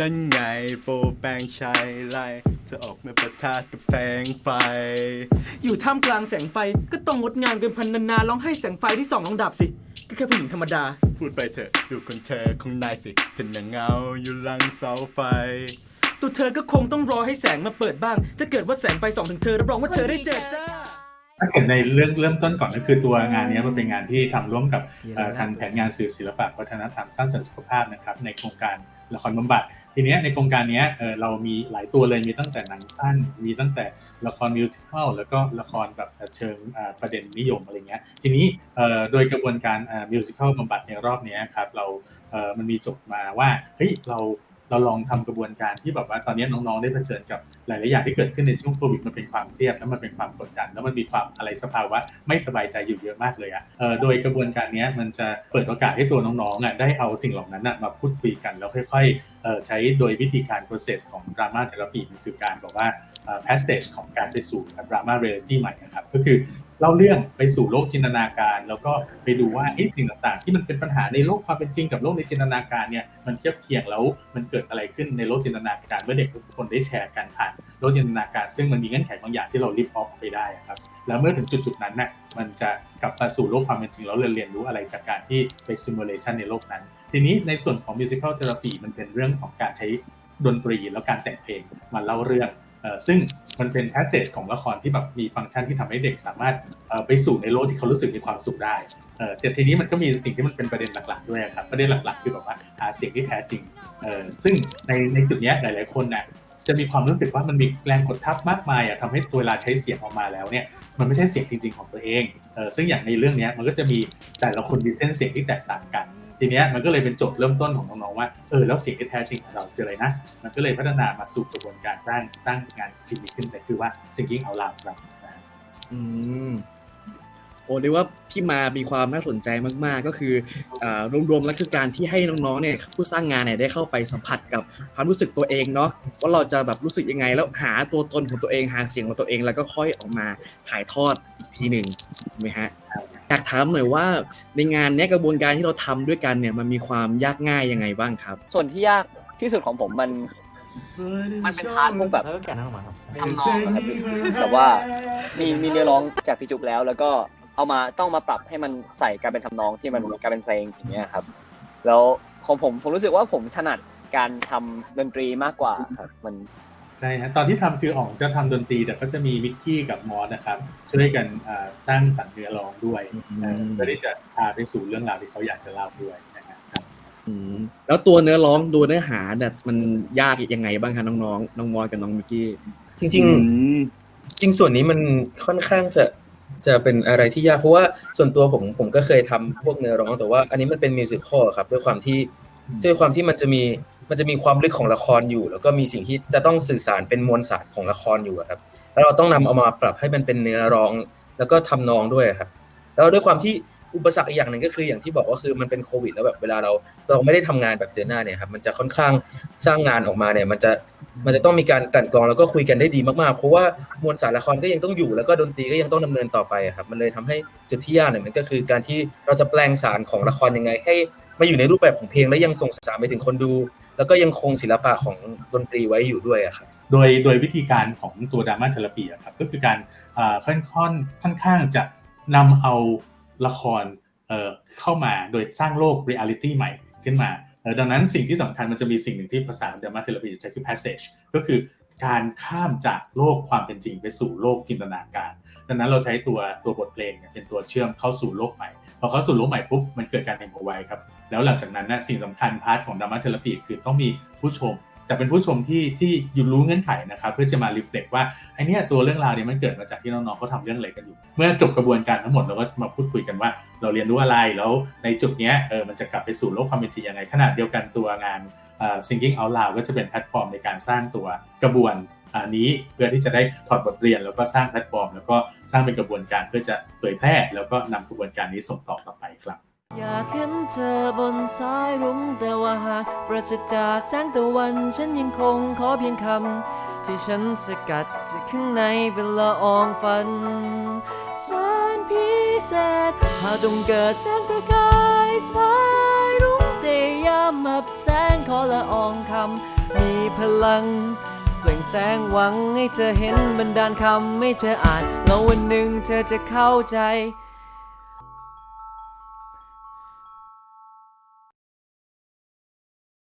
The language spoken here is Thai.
นั่นไงโปรแปลงชายไล่จะออกมาประทะกับแสงไฟ อยู่ท่ามกลางแสงไฟก็ต้องงดงามเกินพันนานาร้องให้แสงไฟที่ส่องลองดับสิ ก็แค่ผู้หญิงธรรมดา พูดไปเถอะดูคนเธอของนายสิเป็นนางเงาอยู่หลังเสาไฟ ตัวเธอก็คงต้องรอให้แสงมาเปิดบ้าง ถ้าเกิดว่าแสงไฟส่องถึงเธอรับรองว่าเธอได้เจอจ้า ถ้าเกิดในเรื่องเริ่มต้นก่อนก็คือตัวงานเนี้ยมันเป็นงานที่ทำร่วมกับเอ่อทางแผนงานสื่อศิลปะวัฒนธรรมสร้างสรรค์สุขภาพนะครับในโครงการ ละครบำบัดทีเนี้ยในโครงการเนี้ยเออเรามีหลายตัวเลยมีตั้งแต่หนังสั้น มีตั้งแต่ละครมิวสิควลแล้วก็ละครแบบเชิงประเด็นนิยมอะไรเงี้ยทีนี้เออโดยกระบวนการมิวสิควลบำบัดในรอบเนี้ยครับเราเออมันมีจบมาว่าเฮ้ยเรา เราลองทำกระบวนการที่แบบว่าตอนนี้น้องๆได้เผชิญกับหลายๆอย่างที่เกิดขึ้นในช่วงโควิดมันเป็นความเครียดแล้วมันเป็นความกดดัน แล้วมันมีความอะไรสภาวะไม่สบายใจอยู่เยอะมากเลยอะ่ะโดยกระบวนการนี้มันจะเปิดโอกาสให้ตัวน้องๆอะได้เอาสิ่งเหล่านั้นมาพูดคุยกันแล้วค่อยๆ ใช้โดยวิธีการ process ของ drama therapy มันคือการบอกว่า passage ของการไปสู่ drama reality ใหม่นะครับ ก็คือเล่าเรื่องไปสู่โลกจินตนาการ แล้วก็ไปดูว่าไอ้สิ่งต่างๆ ที่มันเป็นปัญหาในโลกความเป็นจริงกับโลกในจินตนาการเนี่ยมันเทียบเคียงแล้วมันเกิดอะไรขึ้นในโลกจินตนาการเมื่อเด็กทุกคนได้แชร์กันผ่านโลกจินตนาการ ซึ่งมันมีเงื่อนไขบางอย่างที่เราลิฟต์ออฟไปได้อะครับ แล้วเมื่อถึงจุดๆนั้นน่ะมันจะกลับมาสู่โลกความเป็นจริงแล้วเรียนเรียนรู้อะไรจากการที่ไปซิมูเลชันในโลกนั้น ทีนี้ในส่วนของมิวสิควลเทอราปีมันเป็นเรื่องของการใช้ดนตรีแล้วการแต่งเพลงมาเล่าเรื่องออซึ่งมันเป็นแพสเซจของละครที่แบบมีฟังก์ชันที่ทำให้เด็กสามารถไปสู่ในโลกที่เขารู้สึกมีความสุขได้แต่ทีนี้มันก็มีสิ่งที่มันเป็นประเด็นหลักๆด้วยครับประเด็นหลักๆคือแบบว่าหาเสียงที่แท้จริงซึ่งในในจุดนี้ยหลายๆคนน่ะ จะมีความรู้สึกว่ามันมีแรงกดทับมากมายอะทำให้เวลาใช้เสียงออกมาแล้วเนี่ยมันไม่ใช่เสียงจริง ๆของตัวเองเออซึ่งอย่างในเรื่องนี้มันก็จะมีแต่ละคนมีเส้นเสียงที่แตกต่างกัน ทีเนี้ยมันก็เลยเป็นโจทย์เริ่มต้นของน้องๆว่าเออแล้วเสียงที่แท้จริงของเราคืออะไรนะ มันก็เลยพัฒนามาสู่กระบวนการสร้างสร้างงานชิ้นนี้ขึ้นแต่คือว่า thinking out loud ครับอืม โอ้เรียกว่าที่มามีความน่าสนใจมากๆ ก็คืออ่ารวมๆแล้วคือการที่ให้น้องๆเนี่ยผู้สร้างงานเนี่ยได้เข้าไปสัมผัสกับความรู้สึกตัวเองเนาะว่าเราจะแบบรู้สึกยังไง แล้วหาตัวตนของตัวเองหาเสียงของตัวเอง แล้วก็ค่อยออกมาถ่ายทอดอีกทีหนึ่งถูกไหมฮะอยากถามหน่อยว่าในงานเนี้ยกระบวนการที่เราทำด้วยกันเนี่ยมันมีความยากง่ายยังไงบ้างครับ ส่วนที่ยากที่สุดของผมมันมันเป็นพาร์ทพวกแบบแล้วก็แกะนั่งออกมาครับทำนองนะครับแบบว่ามีมีเนื้อร้องจากพี่จุกแล้วแล้วก็ เอามาต้องมาปรับให้มันใส่การเป็นทำนองที่มันกลายเป็นเพลงอย่างเงี้ยครับ แล้วของผมผมรู้สึกว่าผมถนัดการทำดนตรีมากกว่าครับมันใช่ฮะตอนที่ทำคืออ๋องจะทำดนตรีแต่ก็จะมีมิกกี้กับมอสนะครับ ช่วยกันอ่าสร้างสรรค์เนื้อร้องด้วยอืมเอ่อเพื่อที่จะพาไปสู่เรื่องราวที่เขาอยากจะเล่าด้วยนะครับอืมแล้วตัวเนื้อร้องตัวเนื้อหาเนี่ยมันยากยังไงบ้างคะน้องๆน้องมอยกับน้องมิกกี้จริง ๆ จริงส่วนนี้มันค่อนข้างจะ จะเป็นอะไรที่ยากเพราะว่าส่วนตัวผมผมก็เคยทำพวกเนื้อร้องแต่ว่าอันนี้มันเป็นมิวสิควลครับด้วยความที่ด้วยความที่มันจะมีมันจะมีความลึกของละครอยู่ แล้วก็มีสิ่งที่จะต้องสื่อสารเป็นมวลสารของละครอยู่ครับ แล้วเราต้องนำเอามาปรับให้มันเป็นเนื้อร้อง แล้วก็ทำนองด้วยครับ แล้วด้วยความที่ อุปสรรคอีกอย่างหนึ่งก็คืออย่างที่บอกว่าคือมันเป็นโควิด แล้วแบบเวลาเราเราไม่ได้ทำงานแบบเจอหน้าเนี่ยครับมันจะค่อนข้างสร้างงานออกมาเนี่ย มันจะมันจะต้องมีการกันกรองแล้วก็คุยกันได้ดีมากๆ เพราะว่ามวลสารละครก็ยังต้องอยู่แล้วก็ดนตรีก็ยังต้องดำเนินต่อไปครับมันเลยทำให้จุดที่ยากเนี่ยมันก็คือการที่เราจะแปลงสารของละครยังไง ให้มาอยู่ในรูปแบบของเพลงและยังส่งสารไปถึงคนดู แล้วก็ยังคงศิลปะของดนตรีไว้อยู่ด้วยครับโดยโดยวิธีการของตัวดราม่าเทเลปีครับก็คือการอ่าค่อนค่อนค่อนข้างจะนำเอา ละครเอ่อเข้ามาโดยสร้างโลกเรียลิตี้ใหม่ขึ้นมาเออดังนั้นสิ่งที่สำคัญมันจะมีสิ่งหนึ่งที่ภาษาดมาเทลปีใช้คือ passage ก็คือการข้ามจากโลกความเป็นจริงไปสู่โลกจินตนาการ ดังนั้นเราใช้ตัวตัวบทเพลงเนี่ยเป็นตัวเชื่อมเข้าสู่โลกใหม่ พอเข้าสู่โลกใหม่ปุ๊บมันเกิดการเห็นหัวไวครับ แล้วหลังจากนั้นนะสิ่งสำคัญพาร์ทของดราม่าเทเลปีคือต้องมีผู้ชม จะเป็นผู้ชมที่ที่อยู่รู้เงื่อนไขนะครับเพื่อจะมารีเฟล็กว่าไอเนี้ยตัวเรื่องราวเนี่ยมันเกิดมาจากที่น้องๆเขาทำเรื่องอะไรกันอยู่ เมื่อจบกระบวนการทั้งหมดเราก็มาพูดคุยกันว่า เราเรียนรู้อะไรแล้วในจุดเนี้ยเออมันจะกลับไปสู่โลกความเป็นจริงยังไงขนาดเดียวกันตัวงานเอ่อ thinking out loud ก็จะเป็นแพลตฟอร์มในการสร้างตัวกระบวนอ่านี้เพื่อที่จะได้ถอดบทเรียน แล้วก็สร้างแพลตฟอร์ม แล้วก็สร้างเป็นกระบวนการเพื่อจะเผยแพร่แล้วก็นำกระบวนการนี้ส่งต่อต่อไปครับ อยากเห็นเธอบนสายรุ้งแต่ว่าหากปราศจากแสงตะวันฉันยังคงขอเพียงคำ ที่ฉันสกัดจากข้างในเป็นละอองฝันแสนพิเศษหากต้องเกิดแสงประกายสายรุ้งแต่ยามหับแสงขอละอองคำ มีพลังเปล่งแสงหวังให้เธอเห็นบันดาลคำให้เธออ่านแล้ววันหนึ่งเธอจะเข้าใจ